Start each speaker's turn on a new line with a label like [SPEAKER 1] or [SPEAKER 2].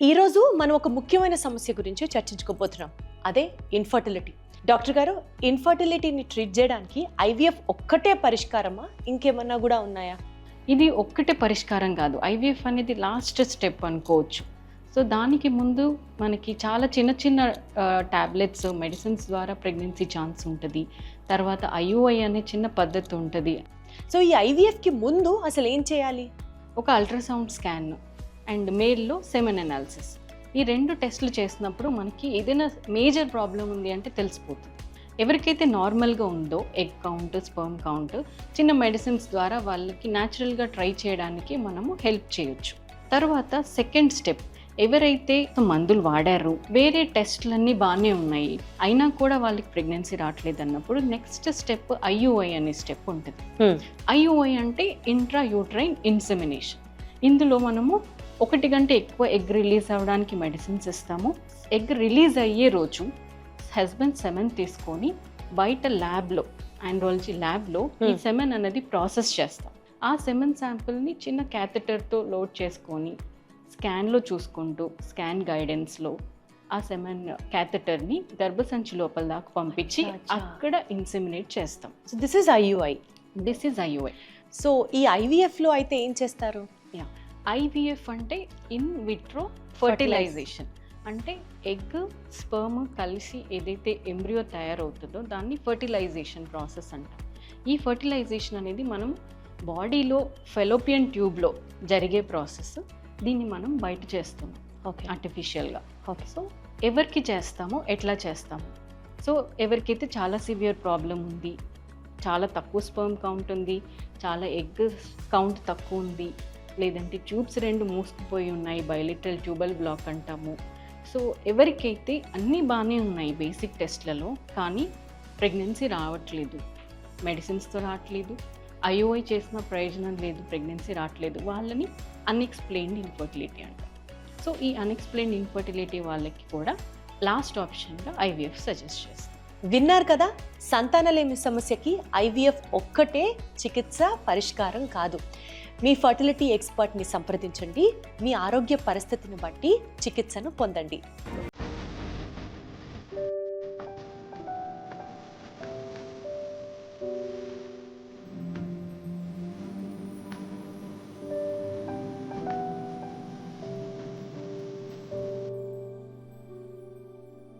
[SPEAKER 1] ఈరోజు మనం ఒక ముఖ్యమైన సమస్య గురించి చర్చించుకోబోతున్నాం. అదే ఇన్ఫర్టిలిటీ డాక్టర్ గారు ఇన్ఫర్టిలిటీని ట్రీట్ చేయడానికి ఐవీఎఫ్ ఒక్కటే పరిష్కారమా? ఇంకేమన్నా కూడా ఉన్నాయా?
[SPEAKER 2] ఇది ఒక్కటే పరిష్కారం కాదు. ఐవీఎఫ్ అనేది లాస్ట్ స్టెప్ అనుకోవచ్చు. సో దానికి ముందు మనకి చాలా చిన్న చిన్న టాబ్లెట్స్ మెడిసిన్స్ ద్వారా ప్రెగ్నెన్సీ ఛాన్స్ ఉంటుంది. తర్వాత ఐయుఐ అనే చిన్న పద్ధతి ఉంటుంది.
[SPEAKER 1] సో ఈ ఐవీఎఫ్కి ముందు అసలు ఏం చేయాలి?
[SPEAKER 2] ఒక అల్ట్రాసౌండ్ స్కాన్ అండ్ మేల్లో సెమెన్ అనాలిసిస్. ఈ రెండు టెస్టులు చేసినప్పుడు మనకి ఏదైనా మేజర్ ప్రాబ్లం ఉంది అంటే తెలిసిపోతుంది. ఎవరికైతే నార్మల్గా ఉందో ఎగ్ కౌంట్ స్పర్మ్ కౌంట్ చిన్న మెడిసిన్స్ ద్వారా వాళ్ళకి న్యాచురల్గా ట్రై చేయడానికి మనము హెల్ప్ చేయొచ్చు. తర్వాత సెకండ్ స్టెప్ ఎవరైతే మందులు వాడారు వేరే టెస్ట్లన్నీ బాగానే ఉన్నాయి. అయినా కూడా వాళ్ళకి ప్రెగ్నెన్సీ రావట్లేదు అన్నప్పుడు నెక్స్ట్ స్టెప్ ఐయుఐ అనే స్టెప్ ఉంటుంది. ఐయుఐ అంటే ఇంట్రా యూట్రైన్ ఇన్సెమినేషన్. ఇందులో మనము ఒకటి కంటే ఎక్కువ ఎగ్ రిలీజ్ అవ్వడానికి మెడిసిన్స్ ఇస్తాము. ఎగ్ రిలీజ్ అయ్యే రోజు హస్బెండ్ సెమెన్ తీసుకొని బయట ల్యాబ్లో ఆండ్రాలజీ ల్యాబ్లో ఈ. సెమెన్ అనేది ప్రాసెస్ చేస్తాం. ఆ సెమెన్ శాంపిల్ని చిన్న క్యాథెటర్తో లోడ్ చేసుకొని స్కాన్లో చూసుకుంటూ స్కాన్ గైడెన్స్లో ఆ సెమెన్ క్యాథెటర్ని గర్భసంచి లోపల దాకా పంపించి. అక్కడ ఇన్సెమినేట్ చేస్తాం.
[SPEAKER 1] So this is IUI
[SPEAKER 2] this is IUI
[SPEAKER 1] so ఈ ఐవీఎఫ్లో అయితే ఏం చేస్తారు?
[SPEAKER 2] ఐవిఎఫ్ అంటే ఇన్ విట్రో ఫర్టిలైజేషన్. అంటే ఎగ్ స్పర్మ్ కలిసి ఏదైతే ఎంబ్రియో తయారవుతుందో దాన్ని ఫర్టిలైజేషన్ ప్రాసెస్ అంటాం. ఈ ఫర్టిలైజేషన్ అనేది మనం బాడీలో ఫెలోపియన్ ట్యూబ్లో జరిగే ప్రాసెస్. దీన్ని మనం బయట చేస్తున్నాం
[SPEAKER 1] ఓకే.
[SPEAKER 2] ఆర్టిఫిషియల్గా.
[SPEAKER 1] ఓకే.
[SPEAKER 2] సో ఎవరికి చేస్తామో ఎట్లా చేస్తాము సో ఎవరికైతే చాలా సివియర్ ప్రాబ్లం ఉంది చాలా తక్కువ స్పర్మ్ కౌంట్ ఉంది చాలా ఎగ్ కౌంట్ తక్కువ ఉంది లేదంటే ట్యూబ్స్ రెండు మూసుకుపోయి ఉన్నాయి బయోలిటరల్ ట్యూబల్ బ్లాక్ అంటాము. సో ఎవరికైతే అన్నీ బాగానే ఉన్నాయి బేసిక్ టెస్ట్లలో కానీ ప్రెగ్నెన్సీ రావట్లేదు మెడిసిన్స్తో రావట్లేదు ఐఓఐ చేసిన ప్రయోజనం లేదు ప్రెగ్నెన్సీ రావట్లేదు వాళ్ళని అన్ఎక్స్ప్లెయిన్డ్ ఇన్ఫర్టిలిటీ అంటారు సో ఈ అన్ఎక్స్ప్లెయిన్డ్ ఇన్ఫర్టిలిటీ వాళ్ళకి కూడా లాస్ట్ ఆప్షన్గా ఐవీఎఫ్ సజెస్ట్ చేస్తాం.
[SPEAKER 1] విన్నారు కదా సంతానలేమి సమస్యకి ఐవీఎఫ్ ఒక్కటే చికిత్స పరిష్కారం కాదు. మీ ఫర్టిలిటీ ఎక్స్పర్ట్ని సంప్రదించండి. మీ ఆరోగ్య పరిస్థితిని బట్టి చికిత్సను పొందండి.